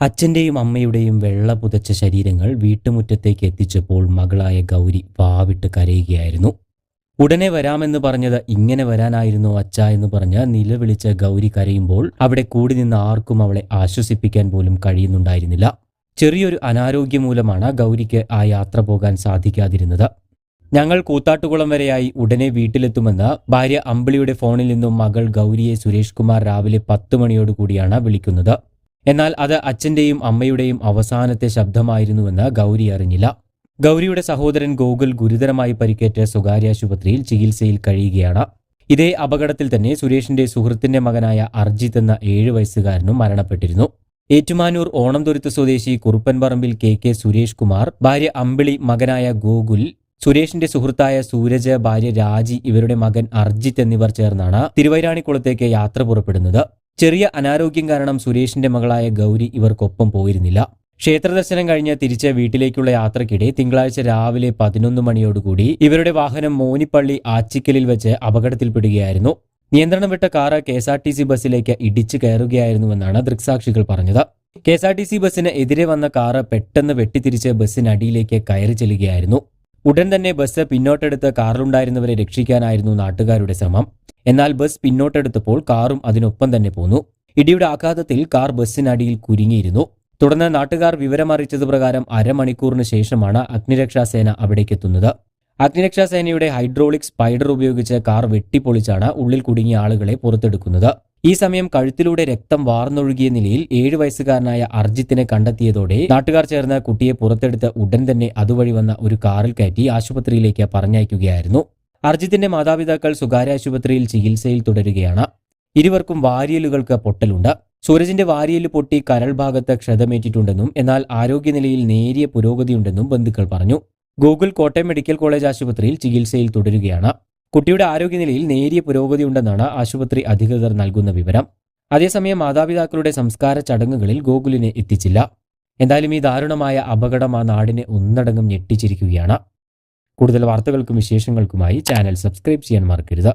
അച്ഛന്റെയും അമ്മയുടെയും വെള്ള പുതച്ച ശരീരങ്ങൾ വീട്ടുമുറ്റത്തേക്ക് എത്തിച്ചപ്പോൾ മകളായ ഗൗരി വാവിട്ട് കരയുകയായിരുന്നു. ഉടനെ വരാമെന്ന് പറഞ്ഞത് ഇങ്ങനെ വരാനായിരുന്നു അച്ഛ എന്ന് പറഞ്ഞ് നിലവിളിച്ച ഗൗരി കരയുമ്പോൾ അവിടെ കൂടി നിന്ന് ആർക്കും അവളെ ആശ്വസിപ്പിക്കാൻ പോലും കഴിയുന്നുണ്ടായിരുന്നില്ല. ചെറിയൊരു അനാരോഗ്യം മൂലമാണ് ഗൗരിക്ക് ആ യാത്ര പോകാൻ സാധിക്കാതിരുന്നത്. ഞങ്ങൾ കൂത്താട്ടുകുളം വരെയായി ഉടനെ വീട്ടിലെത്തുമെന്ന് ഭാര്യ അമ്പിളിയുടെ ഫോണിൽ നിന്നും മകൾ ഗൗരിയെ സുരേഷ് കുമാർ രാവിലെ പത്ത് മണിയോടുകൂടിയാണ് വിളിക്കുന്നത്. എന്നാൽ അത് അച്ഛന്റെയും അമ്മയുടെയും അവസാനത്തെ ശബ്ദമായിരുന്നുവെന്ന് ഗൗരി അറിഞ്ഞില്ല. ഗൗരിയുടെ സഹോദരൻ ഗോകുൽ ഗുരുതരമായി പരിക്കേറ്റ് സ്വകാര്യ ആശുപത്രിയിൽ ചികിത്സയിൽ കഴിയുകയാണ്. ഇതേ അപകടത്തിൽ തന്നെ സുരേഷിന്റെ സുഹൃത്തിന്റെ മകനായ അർജിത് എന്ന ഏഴു വയസ്സുകാരനും മരണപ്പെട്ടിരുന്നു. ഏറ്റുമാനൂർ ഓണംതുരുത്ത് സ്വദേശി കുറുപ്പൻപറമ്പിൽ കെ കെ സുരേഷ് കുമാർ ഭാര്യ അമ്പിളി മകനായ ഗോകുൽ സുരേഷിന്റെ സുഹൃത്തായ സൂരജ് ഭാര്യ രാജി ഇവരുടെ മകൻ അർജിത് എന്നിവർ ചേർന്നാണ് തിരുവൈരാണിക്കുളത്തേക്ക് യാത്ര പുറപ്പെടുന്നത്. ചെറിയ അനാരോഗ്യം കാരണം സുരേഷിന്റെ മകളായ ഗൗരി ഇവർക്കൊപ്പം പോയിരുന്നില്ല. ക്ഷേത്രദർശനം കഴിഞ്ഞ് തിരിച്ച് വീട്ടിലേക്കുള്ള യാത്രക്കിടെ തിങ്കളാഴ്ച രാവിലെ പതിനൊന്ന് മണിയോടുകൂടി ഇവരുടെ വാഹനം മോനിപ്പള്ളി ആച്ചിക്കലിൽ വെച്ച് അപകടത്തിൽപ്പെടുകയായിരുന്നു. നിയന്ത്രണം വിട്ട car K S R T C ബസ്സിലേക്ക് ഇടിച്ചു കയറുകയായിരുന്നുവെന്നാണ് ദൃക്സാക്ഷികൾ പറഞ്ഞത്. K S R T C ബസ്സിന് എതിരെ വന്ന കാറ് പെട്ടെന്ന് വെട്ടിത്തിരിച്ച് ബസ്സിനടിയിലേക്ക് കയറി ചെല്ലുകയായിരുന്നു. ഉടൻ തന്നെ ബസ് പിന്നോട്ടെടുത്ത് കാറിലുണ്ടായിരുന്നവരെ രക്ഷിക്കാനായിരുന്നു നാട്ടുകാരുടെ ശ്രമം. എന്നാൽ ബസ് പിന്നോട്ടെടുത്തപ്പോൾ കാറും അതിനൊപ്പം തന്നെ പോന്നു. ഇടിയുടെ ആഘാതത്തിൽ കാർ ബസ്സിനടിയിൽ കുരുങ്ങിയിരുന്നു. തുടർന്ന് നാട്ടുകാർ വിവരമറിയിച്ചത് പ്രകാരം അരമണിക്കൂറിന് ശേഷമാണ് അഗ്നിരക്ഷാസേന അവിടേക്കെത്തുന്നത്. അഗ്നിരക്ഷാസേനയുടെ ഹൈഡ്രോളിക് സ്പൈഡർ ഉപയോഗിച്ച് കാർ വെട്ടിപ്പൊളിച്ചാണ് ഉള്ളിൽ കുടുങ്ങിയ ആളുകളെ പുറത്തെടുക്കുന്നത്. ഈ സമയം കഴുത്തിലൂടെ രക്തം വാർന്നൊഴുകിയ നിലയിൽ ഏഴു വയസ്സുകാരനായ അർജിത്തിനെ കണ്ടെത്തിയതോടെ നാട്ടുകാർ ചേർന്ന് കുട്ടിയെ പുറത്തെടുത്ത് ഉടൻ തന്നെ അതുവഴി വന്ന ഒരു കാറിൽ കയറ്റി ആശുപത്രിയിലേക്ക് പറഞ്ഞയക്കുകയായിരുന്നു. അർജിത്തിന്റെ മാതാപിതാക്കൾ സ്വകാര്യ ആശുപത്രിയിൽ ചികിത്സയിൽ തുടരുകയാണ്. ഇരുവർക്കും വാരിയലുകൾക്ക് പൊട്ടലുണ്ട്. സൂരജിന്റെ വാരിയൽ പൊട്ടി കരൾ ഭാഗത്ത് ക്ഷതമേറ്റിട്ടുണ്ടെന്നും എന്നാൽ ആരോഗ്യനിലയിൽ നേരിയ പുരോഗതിയുണ്ടെന്നും ബന്ധുക്കൾ പറഞ്ഞു. ഗൂഗിൾ കോട്ടയം മെഡിക്കൽ കോളേജ് ആശുപത്രിയിൽ ചികിത്സയിൽ തുടരുകയാണ്. കുട്ടിയുടെ ആരോഗ്യനിലയിൽ നേരിയ പുരോഗതിയുണ്ടെന്നാണ് ആശുപത്രി അധികൃതർ നൽകുന്ന വിവരം. അതേസമയം മാതാപിതാക്കളുടെ സംസ്കാര ചടങ്ങുകളിൽ ഗോകുലിനെ എത്തിച്ചില്ല. എന്തായാലും ഈ ദാരുണമായ അപകടം ആ നാടിനെ ഒന്നടങ്കം ഞെട്ടിച്ചിരിക്കുകയാണ്. കൂടുതൽ വാർത്തകൾക്കും വിശേഷങ്ങൾക്കുമായി ചാനൽ സബ്സ്ക്രൈബ് ചെയ്യാൻ മറക്കരുത്.